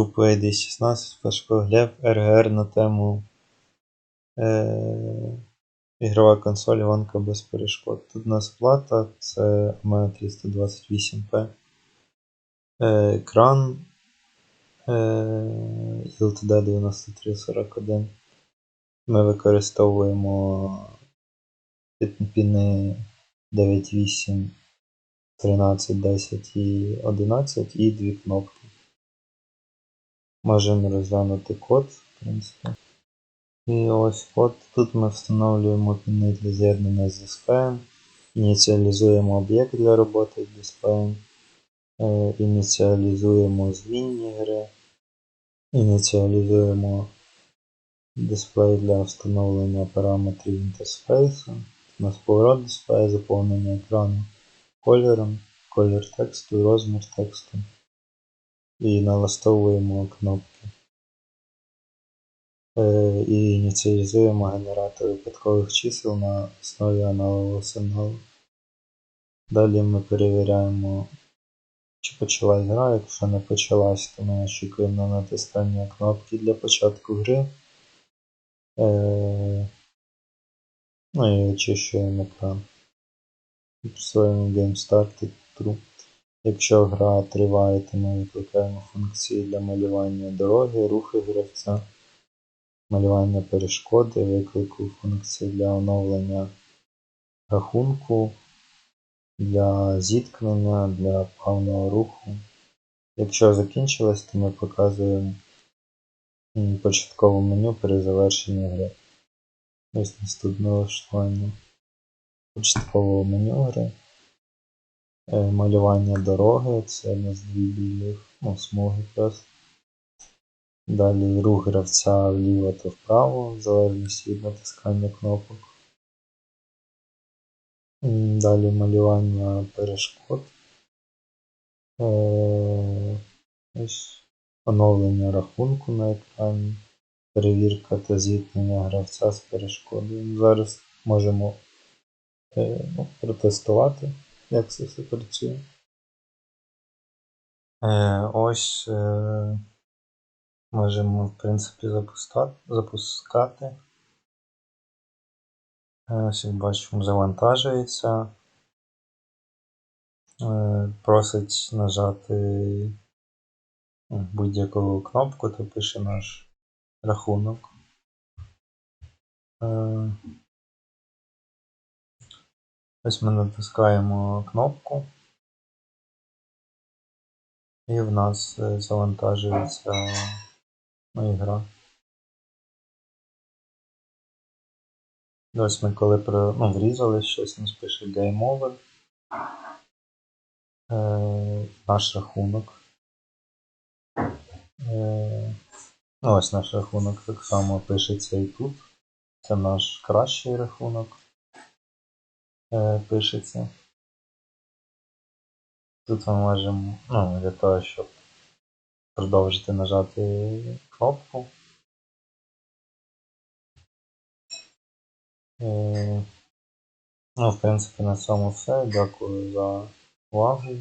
групу ID16 Пашко Глеб, РГР на тему е, ігрова консоль Іванка без перешкод. Тут у нас плата, це AMD 328P. Е, екран е, LTD 9341. Ми використовуємо піни 9.8, 13, 10 і 11 і дві кнопки. Можемо розглянути код, в принципі. І ось код. Тут ми встановлюємо піни для з'єднання з дисплеєм, ініціалізуємо об'єкт для роботи з дисплеєм, ініціалізуємо звінні гри, ініціалізуємо дисплей для встановлення параметрів інтерфейсу. У нас поворот дисплею, заповнення екрану кольором, колір тексту, розмір тексту. І налаштовуємо кнопки. Е, і ініціалізуємо генератор випадкових чисел на основі аналогового сигналу. Далі ми перевіряємо, чи почалась гра. Якщо не почалась, то ми очікуємо на натискання кнопки для початку гри. Е, ну і очищуємо екран. Присвоїмо Game Start True. Якщо гра триває, то ми викликаємо функції для малювання дороги, рухи гравця, малювання перешкоди, виклику функцій для оновлення рахунку, для зіткнення, для плавного руху. Якщо закінчилось, то ми показуємо початкове меню при завершенні гри. Ось наступне налаштування початкового меню гри. Е, малювання дороги, це у нас дві білі смуги просто. Далі рух гравця вліво та вправо, в залежності від натискання кнопок. Далі малювання перешкод. Е, ось Оновлення рахунку на екрані, перевірка та зіткнення гравця з перешкодою. Зараз можемо е, ну, протестувати як це все працює. Е, Ось е, можемо, в принципі, запускати. запускати. Е, ось як бачимо, завантажується. Е, Просить нажати будь-яку кнопку, то пише наш рахунок. Е, Ось ми натискаємо кнопку, і в нас е, завантажується ну, ігра. Ось ми коли ну, врізали щось, нас пише Game Over. Е, Наш рахунок. Е, ну, Ось наш рахунок так само пишеться і тут. Це наш кращий рахунок. Е, пишеться. Тут ми можемо, ну, для того, щоб продовжити нажати кнопку. Е, ну, в принципі, на цьому все. Дякую за увагу.